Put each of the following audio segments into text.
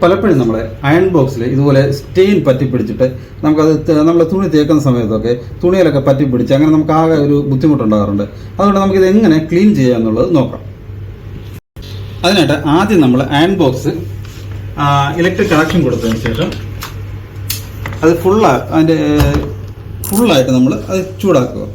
പലപ്പോഴും നമ്മൾ അയൺ ബോക്സിൽ ഇതുപോലെ സ്റ്റെയിൻ പറ്റിപ്പിടിച്ചിട്ട് നമുക്കത് നമ്മൾ തുണി തേക്കുന്ന സമയത്തൊക്കെ തുണിയിലൊക്കെ പറ്റിപ്പിടിച്ച് അങ്ങനെ നമുക്ക് ആകെ ഒരു ബുദ്ധിമുട്ടുണ്ടാകാറുണ്ട്. അതുകൊണ്ട് നമുക്കിത് എങ്ങനെ ക്ലീൻ ചെയ്യാം എന്നുള്ളത് നോക്കാം. അതിനായിട്ട് ആദ്യം നമ്മൾ അയൺ ബോക്സ് ഇലക്ട്രിക് കണക്ഷൻ കൊടുത്തതിന് ശേഷം അത് ഫുള്ളാ അതിന്റെ ഫുള്ളായിട്ട് നമ്മൾ അത് ചൂടാക്കുക.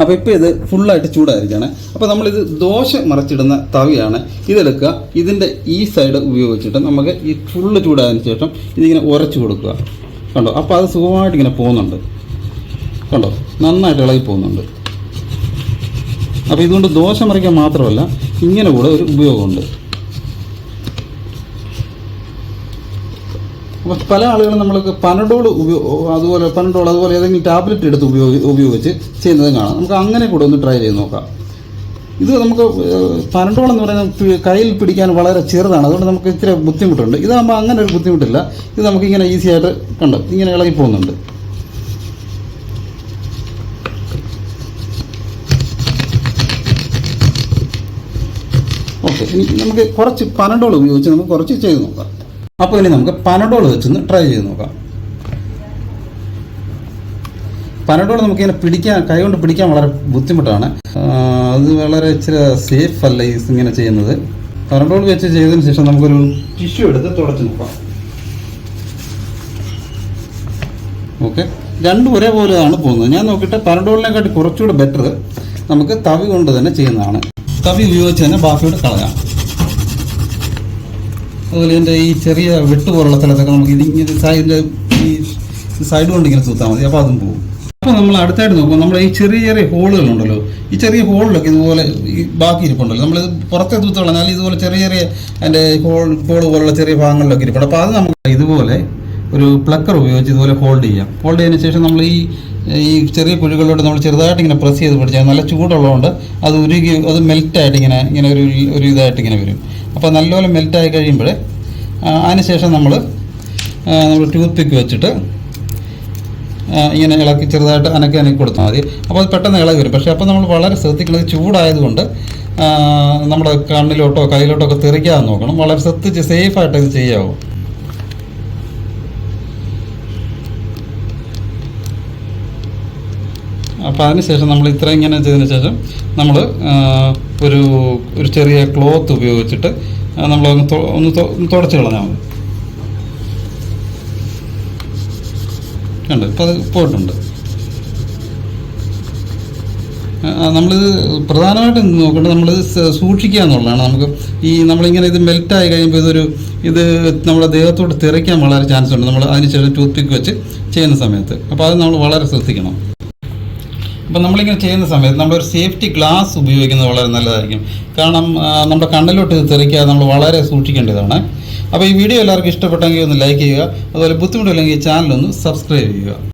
അപ്പോൾ ഇപ്പോൾ ഇത് ഫുള്ളായിട്ട് ചൂടായിരിക്കുകയാണ് അപ്പോൾ നമ്മളിത് ദോശ മറച്ചിടുന്ന തവിയാണ്. ഇതെടുക്കുക. ഇതിന്റെ ഈ സൈഡ് ഉപയോഗിച്ചിട്ട് നമുക്ക് ഈ ഫുള്ള് ചൂടായതിനു ശേഷം ഇതിങ്ങനെ ഉരച്ചു കൊടുക്കുക. കണ്ടോ? അപ്പോൾ അത് സുഖമായിട്ട് ഇങ്ങനെ പോകുന്നുണ്ട്. കണ്ടോ? നന്നായിട്ട് ഇളകി പോകുന്നുണ്ട്. അപ്പോൾ ഇതുകൊണ്ട് ദോശ മറിക്കാൻ മാത്രമല്ല ഇങ്ങനെ കൂടെ ഒരു ഉപയോഗമുണ്ട്. അപ്പോൾ പല ആളുകളും നമ്മൾക്ക് പനഡോൾ അതുപോലെ പനഡോൾ അതുപോലെ ഏതെങ്കിലും ടാബ്ലറ്റ് എടുത്ത് ഉപയോഗി ഉപയോഗിച്ച് ചെയ്യുന്നത് കാണാം. നമുക്ക് അങ്ങനെ കൂടെ ഒന്ന് ട്രൈ ചെയ്ത് നോക്കാം. ഇത് നമുക്ക് പനഡോൾ എന്ന് പറയുന്നത് കയ്യിൽ പിടിക്കാൻ വളരെ ചെറുതാണ്. അതുകൊണ്ട് നമുക്ക് ഇത്തിരി ബുദ്ധിമുട്ടുണ്ട്. ഇതാകുമ്പോൾ അങ്ങനെ ഒരു ബുദ്ധിമുട്ടില്ല. ഇത് നമുക്ക് ഇങ്ങനെ ഈസി ആയിട്ട് കണ്ടോ ഇങ്ങനെ ഇളകി പോകുന്നുണ്ട്. ഓക്കെ നമുക്ക് കുറച്ച് പനഡോൾ ഉപയോഗിച്ച് നമുക്ക് കുറച്ച് ചെയ്ത് നോക്കാം. അപ്പോൾ ഇനി നമുക്ക് പനഡോൾ വെച്ചൊന്ന് ട്രൈ ചെയ്ത് നോക്കാം. പനഡോൾ നമുക്കിങ്ങനെ പിടിക്കാൻ കൈകൊണ്ട് പിടിക്കാൻ വളരെ ബുദ്ധിമുട്ടാണ്. അത് വളരെ ഇച്ചിരി സേഫ് അല്ല ഈസ് ഇങ്ങനെ ചെയ്യുന്നത്. പനഡോൾ വെച്ച് ചെയ്തതിന് ശേഷം നമുക്കൊരു ടിഷ്യൂ എടുത്ത് തുടച്ച് നോക്കാം. ഓക്കെ രണ്ടും ഒരേപോലെയാണ് പോകുന്നത്. ഞാൻ നോക്കിയിട്ട് പനഡോളിനെക്കാട്ടി കുറച്ചുകൂടെ ബെറ്റർ നമുക്ക് തവി കൊണ്ട് തന്നെ ചെയ്യുന്നതാണ്. തവി ഉപയോഗിച്ച് തന്നെ ബാക്കിയോട് കളയാം. അതുപോലെ ഇതിന്റെ ഈ ചെറിയ വെട്ട് പോലുള്ള സ്ഥലത്തൊക്കെ നമുക്ക് ഇതിങ്ങനെ സൈഡിന്റെ ഈ സൈഡ് കൊണ്ട് ഇങ്ങനെ തൂത്താൽ മതി. അപ്പോൾ അതും പോകും. അപ്പോൾ നമ്മൾ അടുത്തായിട്ട് നോക്കുമ്പോൾ നമ്മുടെ ഈ ചെറിയ ചെറിയ ഹോളുകളുണ്ടല്ലോ ഈ ചെറിയ ഹോളിലൊക്കെ ഇതുപോലെ ഈ ബാക്കി ഇരിപ്പുണ്ടല്ലോ. നമ്മൾ പുറത്തെ തൂത്ത് കളഞ്ഞാൽ ഇതുപോലെ ചെറിയ ചെറിയ അതിന്റെ ഹോൾ ഹോൾ പോലുള്ള ചെറിയ ഭാഗങ്ങളിലൊക്കെ ഇരിപ്പുണ്ട്. അപ്പോൾ അത് നമുക്ക് ഇതുപോലെ ഒരു പ്ലക്കർ ഉപയോഗിച്ച് ഇതുപോലെ ഹോൾഡ് ചെയ്യാം. ഹോൾഡ് ചെയ്തതിന് ശേഷം നമ്മൾ ഈ ഈ ചെറിയ കുഴികളിലോട്ട് നമ്മൾ ചെറുതായിട്ട് ഇങ്ങനെ പ്രസ് ചെയ്ത് പിടിച്ചാൽ നല്ല ചൂടുള്ളതുകൊണ്ട് അത് ഉരുകി അത് മെൽറ്റായിട്ട് ഇങ്ങനെ ഇങ്ങനെ ഒരു ഒരു ഇതായിട്ട് ഇങ്ങനെ വരും. അപ്പോൾ നല്ലപോലെ മെൽറ്റായി കഴിയുമ്പോൾ അതിനുശേഷം നമ്മൾ നമ്മൾ ടൂത്ത് പിക്ക് വെച്ചിട്ട് ഇങ്ങനെ ഇളക്കി ചെറുതായിട്ട് അനക്കി അനക്കി കൊടുത്താൽ മതി. അപ്പോൾ അത് പെട്ടെന്ന് ഇളകി വരും. പക്ഷേ അപ്പോൾ നമ്മൾ വളരെ ശ്രദ്ധിക്കുന്നത് ചൂടായതുകൊണ്ട് നമ്മുടെ കണ്ണിലോട്ടോ കയ്യിലോട്ടോ ഒക്കെ തെറിക്കാതെ നോക്കണം. വളരെ ശ്രദ്ധിച്ച് സേഫായിട്ട് ഇത് ചെയ്യാവൂ. അപ്പോൾ അതിനുശേഷം നമ്മൾ ഇത്ര ഇങ്ങനെ ചെയ്തതിന് ശേഷം നമ്മൾ ഒരു ഒരു ചെറിയ ക്ലോത്ത് ഉപയോഗിച്ചിട്ട് നമ്മൾ ഒന്ന് ഒന്ന് തുടച്ച് കളഞ്ഞാൽ മതി. ഉണ്ട് ഇപ്പോൾ അത് പോയിട്ടുണ്ട്. നമ്മളിത് പ്രധാനമായിട്ടും നോക്കേണ്ടത് നമ്മളിത് സൂക്ഷിക്കുക എന്നുള്ളതാണ്. നമുക്ക് ഈ നമ്മളിങ്ങനെ ഇത് മെൽറ്റായി കഴിയുമ്പോൾ ഇതൊരു ഇത് നമ്മളെ ദേഹത്തോട്ട് തിരയ്ക്കാൻ വളരെ ചാൻസ് ഉണ്ട്. നമ്മൾ അതിനുശേഷം ടൂത്ത് പിക്ക് വെച്ച് ചെയ്യുന്ന സമയത്ത്. അപ്പോൾ അത് നമ്മൾ വളരെ ശ്രദ്ധിക്കണം. അപ്പം നമ്മളിങ്ങനെ ചെയ്യുന്ന സമയത്ത് നമ്മളൊരു സേഫ്റ്റി ഗ്ലാസ് ഉപയോഗിക്കുന്നത് വളരെ നല്ലതായിരിക്കും. കാരണം നമ്മുടെ കണ്ണിലോട്ട് തെറിക്കാതെ നമ്മൾ വളരെ സൂക്ഷിക്കേണ്ടതാണ്. അപ്പോൾ ഈ വീഡിയോ എല്ലാവർക്കും ഇഷ്ടപ്പെട്ടെങ്കിൽ ഒന്ന് ലൈക്ക് ചെയ്യുക അതുപോലെ ബുദ്ധിമുട്ടില്ലെങ്കിൽ ചാനൽ ഒന്ന് സബ്സ്ക്രൈബ് ചെയ്യുക.